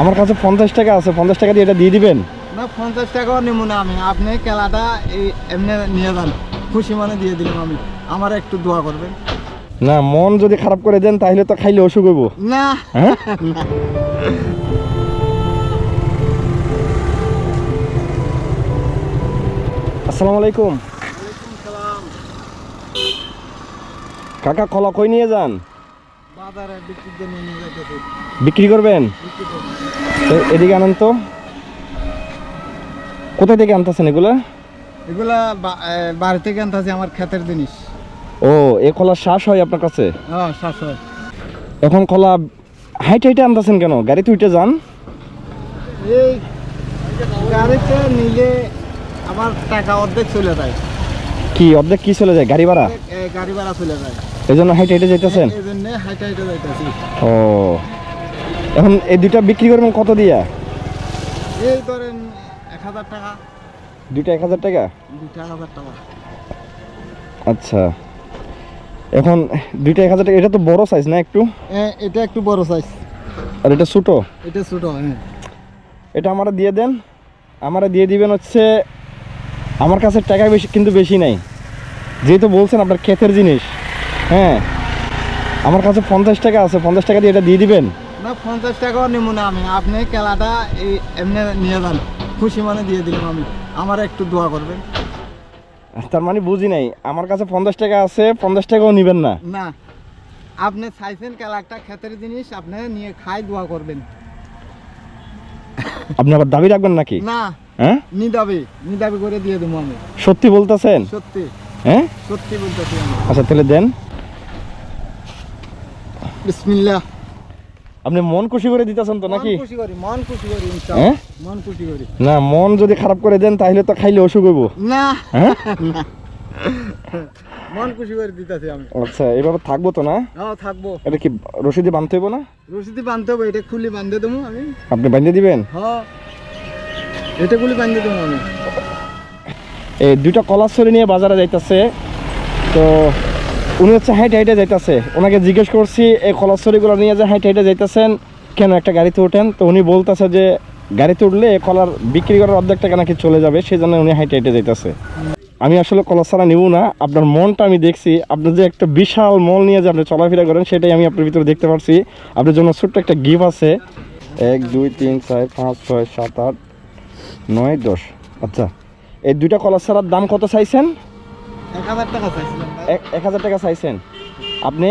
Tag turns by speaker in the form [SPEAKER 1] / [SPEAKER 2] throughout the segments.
[SPEAKER 1] আমার কাছে পঞ্চাশ টাকা আছে পঞ্চাশ টাকা দিয়ে এটা দিয়ে দিবেন
[SPEAKER 2] না পঞ্চাশ টাকাও নেব না আমি আপনি খেলাটা এই এমনি নিয়ে যান খুশি মানে দিয়ে দিলাম আমি আমার একটু দোয়া করবেন
[SPEAKER 1] না মন যদি খারাপ করে দেন তাহলে তো খাইলে অসুখ হইব না হ্যাঁ? আসসালামু আলাইকুম কাকা কলা কই নিয়ে যান বিক্রি করবেন এদিকে আনেন তো কোথায় থেকে আনতেছেন এগুলা
[SPEAKER 2] এগুলা বাড়ি থেকে আনতেছি আমার খেতের জিনিস
[SPEAKER 1] ও এ কলা শ্বাস হয় আপনার কাছে হ্যাঁ, এখন কলা হাইট হাইটে আনতেছেন কেন গাড়ি তুইটে যান কি অর্ধেক কি চলে যায় গাড়ি ভাড়া
[SPEAKER 2] গাড়ি ভাড়া চলে যায়
[SPEAKER 1] এই জন্য হাইটে হেঁটে যাইতেছেন ও এখন এই দুইটা বিক্রি করবেন কত দিয়া
[SPEAKER 2] এই ধরেন এক হাজার টাকা
[SPEAKER 1] দুইটা এক হাজার টাকা
[SPEAKER 2] দুইটা এক টাকা
[SPEAKER 1] আচ্ছা এখন দুইটা এক হাজার টাকা এটা তো বড় সাইজ না একটু
[SPEAKER 2] এটা একটু বড় সাইজ আর এটা ছোটো এটা ছোটো হ্যাঁ
[SPEAKER 1] এটা আমারা দিয়ে দেন আমারা দিয়ে দিবেন হচ্ছে আমার কাছে টাকা বেশি কিন্তু বেশি নাই যেহেতু বলছেন আপনার ক্ষেতের জিনিস হ্যাঁ আমার কাছে পঞ্চাশ টাকা আছে পঞ্চাশ টাকা দিয়ে এটা দিয়ে দিবেন
[SPEAKER 2] না পঞ্চাশ টাকাও নেব না আমি আপনি খেলাটা এই এমনি নিয়ে যান খুশি মানে দিয়ে দিলাম আমি আমার একটু দোয়া করবেন
[SPEAKER 1] তার মানে বুঝি নাই আমার কাছে পঞ্চাশ টাকা আছে পঞ্চাশ টাকাও নেবেন না
[SPEAKER 2] না আপনি চাইছেন খেলাটা ক্ষেতের জিনিস আপনি নিয়ে খাই দোয়া করবেন
[SPEAKER 1] আপনি আবার দাবি রাখবেন নাকি না হ্যাঁ নি
[SPEAKER 2] দাবি নি দাবি করে দিয়ে দেবো আমি
[SPEAKER 1] সত্যি বলতেছেন সত্যি হ্যাঁ
[SPEAKER 2] সত্যি বলতেছি আচ্ছা তাহলে দেন বিসমিল্লাহ
[SPEAKER 1] আপনি মন খুশি করে দিতেছেন তো নাকি
[SPEAKER 2] মন খুশি হ্যাঁ?
[SPEAKER 1] না মন যদি খারাপ করে দেন তাহলে তো খাইলে অসুখ হইব না হ্যাঁ? মন খুশি আচ্ছা, তো
[SPEAKER 2] এটা কি না এটা
[SPEAKER 1] আমি দিবেন এটা আমি এই নিয়ে বাজারে যাইতাছে তো উনি হচ্ছে হাইট হাইটে যাইতেছে ওনাকে জিজ্ঞেস করছি এই কলার নিয়ে যে হাইট হাইটে যাইতেছেন কেন একটা গাড়িতে ওঠেন তো উনি বলতেছে যে গাড়িতে উঠলে কলার বিক্রি করার অর্ধেক টাকা নাকি চলে যাবে সেই জন্য উনি হাইটে হাইটে যাইতেছে আমি আসলে কলার ছাড়া নিব না আপনার মনটা আমি দেখছি আপনার যে একটা বিশাল মল নিয়ে যে আপনি চলাফেরা করেন সেটাই আমি আপনার ভিতরে দেখতে পারছি আপনার জন্য ছোট্ট একটা গিফট আছে এক দুই তিন চার পাঁচ ছয় সাত আট নয় দশ আচ্ছা এই দুইটা কলার ছাড়ার দাম কত চাইছেন
[SPEAKER 2] এক হাজার টাকা চাইছিলাম
[SPEAKER 1] এক হাজার টাকা চাইছেন আপনি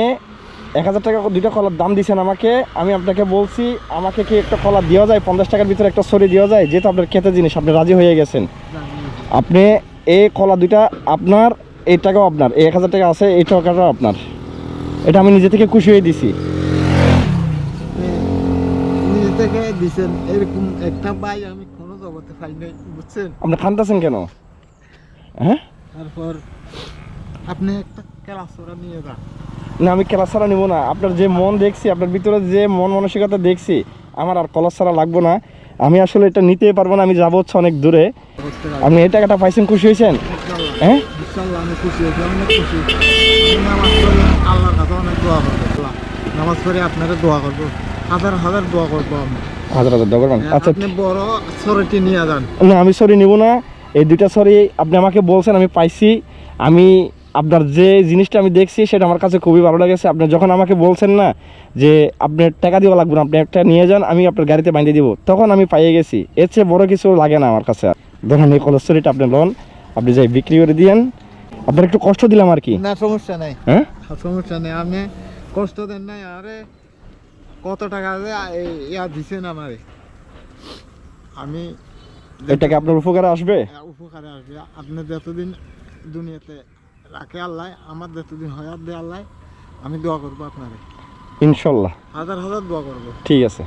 [SPEAKER 1] এক হাজার টাকা দুইটা কলার দাম দিয়েছেন আমাকে আমি আপনাকে বলছি আমাকে কি একটা কলা দেওয়া যায় পঞ্চাশ টাকার ভিতরে একটা সরি দেওয়া যায় যেহেতু আপনার খেতে জিনিস আপনি রাজি হয়ে গেছেন আপনি এই কলা দুইটা আপনার এই টাকাও আপনার এই এক হাজার টাকা আছে এই টাকাটাও আপনার এটা আমি নিজে থেকে খুশি হয়ে দিছি আপনি খান্তাছেন কেন হ্যাঁ
[SPEAKER 2] তারপর আপনি একটা নিয়ে যান
[SPEAKER 1] না আমি ক্লাস ছাড়া নিব না আপনার যে মন দেখছি আপনার ভিতরে যে মন মানসিকতা দেখছি আমার আর কলস ছাড়া লাগবো না আমি আসলে এটা নিতে পারবো না আমি যাবো হচ্ছে অনেক দূরে আপনি এই টাকাটা পাইছেন খুশি হয়েছেন হ্যাঁ না আমি সরি নিব না এই দুইটা সরি আপনি আমাকে বলছেন আমি পাইছি আমি আপনার যে জিনিসটা আমি দেখছি সেটা আমার কাছে খুবই ভালো লেগেছে আপনি যখন আমাকে বলছেন না যে আপনি টাকা দেওয়া লাগবে না আপনি একটা নিয়ে যান আমি আপনার গাড়িতে বাঁধিয়ে দিব তখন আমি পাইয়ে গেছি এর চেয়ে বড়ো কিছু লাগে না আমার কাছে ধরেন এই কলেস্টরিটা আপনি লোন আপনি যাই বিক্রি করে দিয়েন আপনার একটু কষ্ট দিলাম আর কি
[SPEAKER 2] না সমস্যা নাই হ্যাঁ সমস্যা নেই আমি কষ্ট দেন নাই আরে কত টাকা ইয়া দিছেন আমারে আমি
[SPEAKER 1] এটাকে আপনার উপকারে আসবে হ্যাঁ,
[SPEAKER 2] উপকারে আসবে আপনি যতদিন দুনিয়াতে রাখে আল্লাহ আমার যতদিন হয়াত দেয় আল্লাহ আমি দোয়া করবো আপনারে ইনশাল্লাহ হাজার হাজার দোয়া করবো
[SPEAKER 1] ঠিক আছে